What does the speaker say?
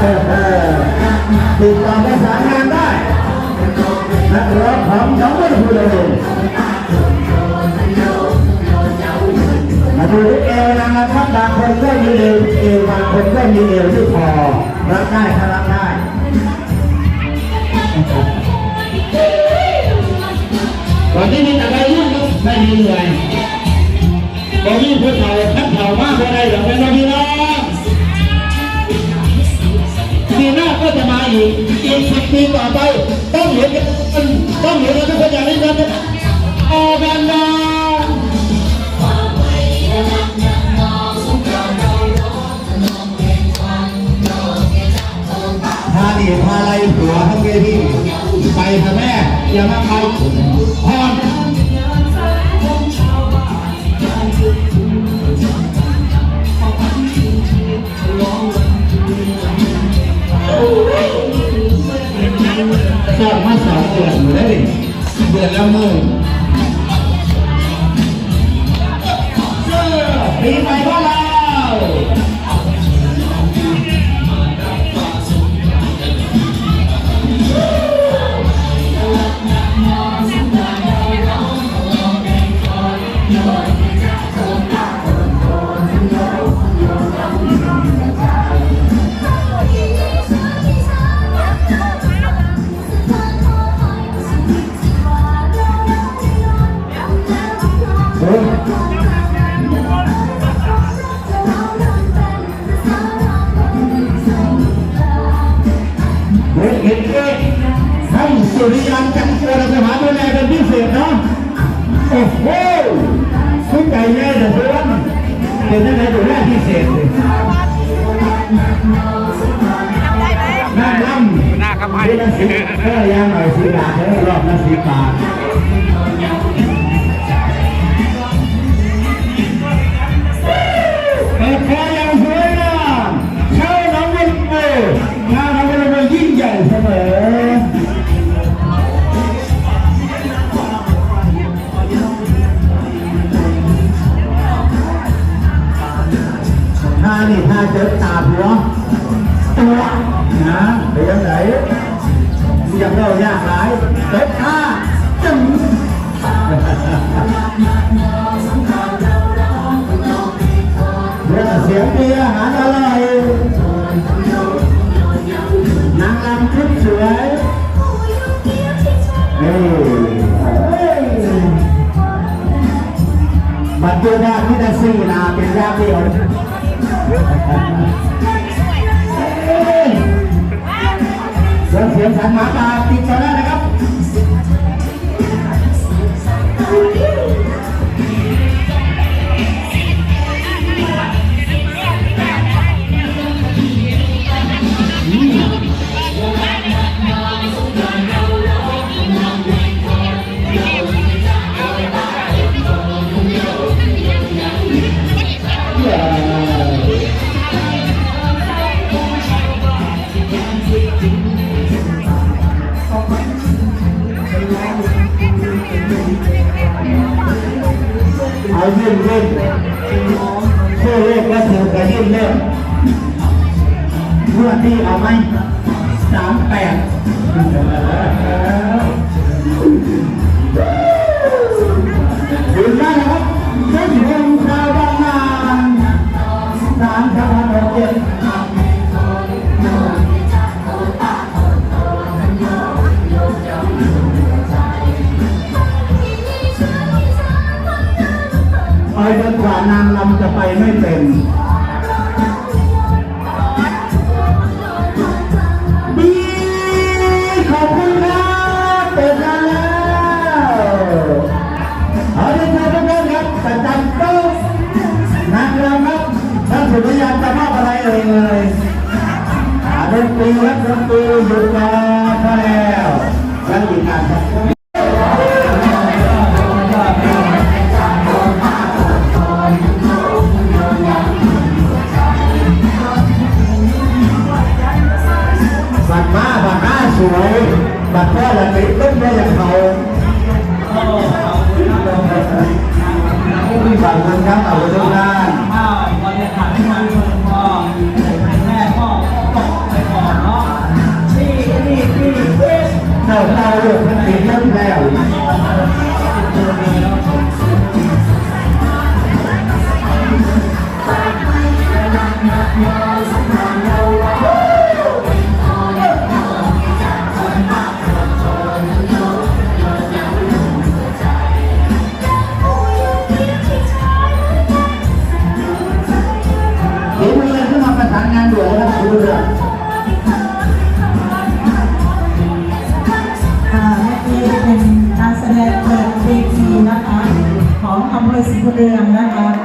เออเออติดต่อประสานงานได้ นักร้องของน้องไม่พูดเลยมาดูเอวนะครับบางคนก็มีเอวเอวบางคนก็มีเอวที่คอรับได้ครับรับได้ก่อนที่มีอะไรยุ่งไม่มีเหนื่อยบอกยิ่งผู้เฒ่าทัดเฒ่ามากอะไรหรอกเป็นน้องปี หน้าก็จะมาอีกอีกสิบปีต่อไป ต้องเห็นกันต้องเห็นกันทุกคนอย่างนี้กันออกันนะพาดีพาอะไรหัวทั้งเวทีไปเถอะแม่อย่ามาเอ เดือนอยู่ได้ดิเดือนละหมื่นปีใหม่ของเรา ท่านสุริยันจันทร์เจริญสมาดูแลเป็นพิเศษนะโอ้โหคุณไก่แม่เดือดร้อนเป็นยังไงดูแลพิเศษเลยน้าล่ำหน้าครับให้เดือนละสิบเออยางหน่อยสีบาทเออรอบละสิบบาท นะไปยังไหนอยากเล่ายากหลายเด็ดท่าจึงเรื่อ เสียงเสียงสันหมาตาติดต่อได้นะครับ เอายื่นเล่นโค้เลขและถูกกับยื่นเลินเมื่อที่เอาไหมสามแปดยืนได้แล้ว จนกว่านางลำจะไปไม่เป็นบีขอบคุณครับเปิดงานแล้วเอาเดินทางทุกท่านครับประจำโต๊ะนางลำครับท่านสุริยันจะมา ที่ฝากเงินครับเอาไว้ทุกด้านข้าวบริหารงานคนพ่อแม่พ่อตกไปก่อนเนาะนี่นี่นี่เจ้าเต้าเรื่องมันติดเริ่มแล้ว Yeah. อกี้เป็นการแสดงเปิดเวทีนะคะ ของอำเภอสิงห์บุรีนะคะ